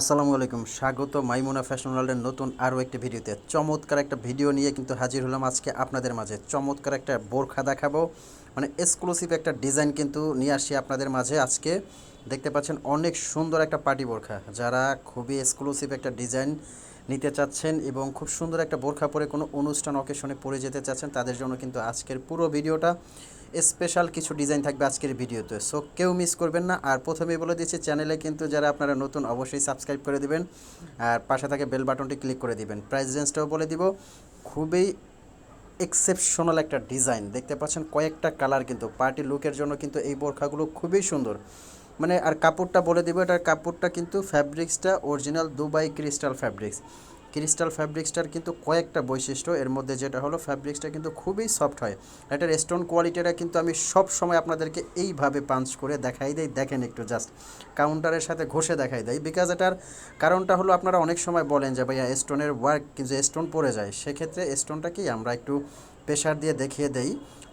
আসসালামু আলাইকুম, স্বাগত মাইমুনা ফ্যাশন ওয়ার্ল্ডের নতুন আরও একটি ভিডিওতে। চমৎকার একটা ভিডিও নিয়ে কিন্তু হাজির হলাম আজকে আপনাদের মাঝে। চমৎকার একটা বোরখা দেখাবো। মানে এক্সক্লুসিভ একটা ডিজাইন কিন্তু নিয়ে আসি আপনাদের মাঝে আজকে। দেখতে পাচ্ছেন অনেক সুন্দর একটা পার্টি বোরখা। যারা খুবই এক্সক্লুসিভ একটা ডিজাইন নিতে চাচ্ছেন এবং খুব সুন্দর একটা বোরখা পরে কোনো অনুষ্ঠান অকেশনে পরে যেতে চাচ্ছেন, তাদের জন্য কিন্তু আজকের পুরো ভিডিওটা। স্পেশাল কিছু ডিজাইন থাকবে আজকের ভিডিওতে। সো কেউ মিস করবেন না। আর প্রথমেই বলে দিচ্ছি চ্যানেলে কিন্তু যারা আপনারা নতুন, অবশ্যই সাবস্ক্রাইব করে দিবেন। আর পাশে থাকে বেল বাটনটি ক্লিক করে দিবেন। প্রাইস রেঞ্জটাও বলে দিব। খুবই এক্সেপশনাল একটা ডিজাইন দেখতে পাচ্ছেন, কয়েকটা কালার কিন্তু। পার্টি লুকের জন্য কিন্তু এই বোরখাগুলো খুবই সুন্দর। মানে আর কাপড়টা বলে দিব, এটার কাপড়টা কিন্তু ফ্যাব্রিক্সটা original Dubai crystal fabrics crystal ফ্যাব্রিক্সটার কিন্তু কয়েকটা বৈশিষ্ট্য। এর মধ্যে যেটা হলো, ফ্যাব্রিক্সটা কিন্তু খুবই সফট হয়। এটার স্টোন কোয়ালিটিটা কিন্তু আমি সব সময় আপনাদেরকে এইভাবে পাঞ্চ করে দেখাই দেই। দেখেন একটু জাস্ট কাউন্টারের সাথে ঘষে দেখাই দেয় বিকজ এটার কারণটা হলো, আপনারা অনেক সময় বলেন যে, ভাইয়া স্টোনের ওয়ার্ক কিন্তু স্টোন পড়ে যায়, সেক্ষেত্রে স্টোনটা কি আমরা একটু প্রেশার দিয়ে দেখিয়ে দেই।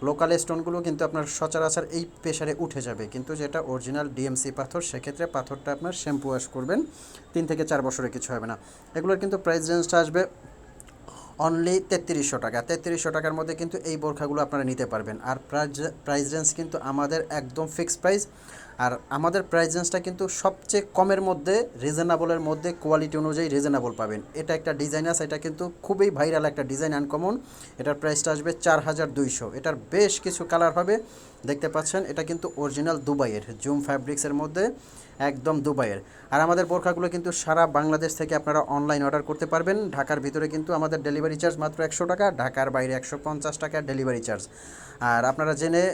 লোকাল স্টোনগুলো কিন্তু আপনার সচরাচর এই প্রেশারে উঠে যাবে। কিন্তু যেটা অরিজিনাল ডিএমসি পাথর, সেক্ষেত্রে পাথরটা আপনার শ্যাম্পু ওয়াশ করবেন। তিন থেকে চার বছরে কিছু হবে না। এগুলোর কিন্তু প্রাইস রেঞ্জটা আসবে অনলি তেত্রিশশো টাকা। তেত্রিশশো টাকার মধ্যে কিন্তু এই বোরখাগুলো আপনারা নিতে পারবেন। আর প্রাইস রেঞ্জ কিন্তু আমাদের একদম ফিক্সড প্রাইস আর আমাদের প্রাইস রেঞ্জটা কিন্তু সবচেয়ে কমের মধ্যে রিজনেবলের মধ্যে কোয়ালিটি অনুযায়ী রিজনেবল পাবেন। এটা একটা ডিজাইন আছে, এটা কিন্তু খুবই ভাইরাল একটা ডিজাইন আনকমন এটার প্রাইসটা আসবে চার হাজার দুইশো। এটার বেশ কিছু কালার হবে। দেখতে পাচ্ছেন, এটা কিন্তু অরিজিনাল দুবাইয়ের জুম ফ্যাব্রিক্সের মধ্যে, একদম দুবাইয়ের। আর আমাদের বোরখাগুলো কিন্তু সারা বাংলাদেশ থেকে আপনারা অনলাইন অর্ডার করতে পারবেন। ঢাকার ভিতরে কিন্তু আমাদের ডেলিভারি চার্জ মাত্র একশো টাকা, ঢাকার বাইরে একশো পঞ্চাশ টাকা ডেলিভারি চার্জ আর আপনারা জেনে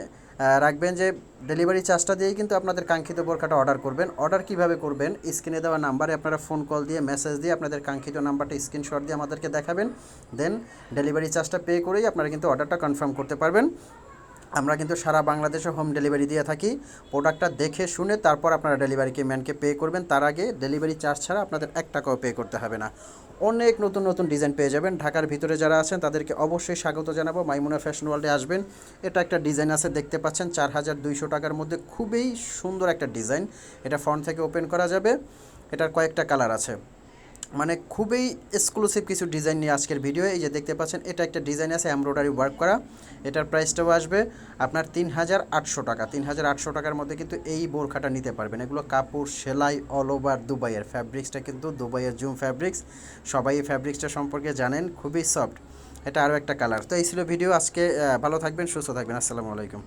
রাখবেন যে ডেলিভারি চার্জটা দিয়েই কিন্তু আপনাদের কাঙ্ক্ষিত বোরখাটা অর্ডার করবেন। অর্ডার কীভাবে করবেন? স্ক্রিনে দেওয়া নাম্বারে আপনারা ফোন কল দিয়ে মেসেজ দিয়ে আপনাদের কাঙ্ক্ষিত নাম্বারটা স্ক্রিনশট দিয়ে আমাদেরকে দেখাবেন। দেন ডেলিভারি চার্জটা পে করেই আপনারা কিন্তু অর্ডারটা কনফার্ম করতে পারবেন। আমরা কিন্তু সারা বাংলাদেশে হোম ডেলিভারি দিয়ে থাকি। প্রোডাক্টটা দেখে শুনে তারপর আপনারা ডেলিভারিকে ম্যানকে পে করবেন। তার আগে ডেলিভারি চার্জ ছাড়া আপনাদের এক টাকাও পে করতে হবে না। অনেক নতুন নতুন ডিজাইন পেয়ে যাবেন। ঢাকার ভিতরে যারা আছেন, তাদেরকে অবশ্যই স্বাগত জানাব। মাইমুনা ফ্যাশন ওয়ার্ল্ডে আসবেন। এটা একটা ডিজাইন আছে, দেখতে পাচ্ছেন, চার হাজার দুইশো টাকার মধ্যে খুবই সুন্দর একটা ডিজাইন এটা ফ্রন্ট থেকে ওপেন করা যাবে। এটার কয়েকটা কালার আছে। মানে খুবই এক্সক্লুসিভ কিছু ডিজাইন নিয়ে আজকের ভিডিও এই যে দেখতে পাচ্ছেন, এটা একটা ডিজাইন আছে এমব্রয়ডারি ওয়ার্ক করা। এটার প্রাইসটাও আসবে আপনার তিন হাজার আটশো টাকা। তিন হাজার আটশো টাকার মধ্যে কিন্তু এই বোরখাটা নিতে পারবেন। এগুলো কাপড়, সেলাই অল ওভার দুবাইয়ের। ফ্যাব্রিক্সটা কিন্তু দুবাইয়ের জুম ফ্যাব্রিক্স সবাই এই ফ্যাব্রিক্সটা সম্পর্কে জানেন, খুবই সফট এটা আরও একটা কালার তো এই ছিল ভিডিও আজকে ভালো থাকবেন, সুস্থ থাকবেন। আসসালামু আলাইকুম।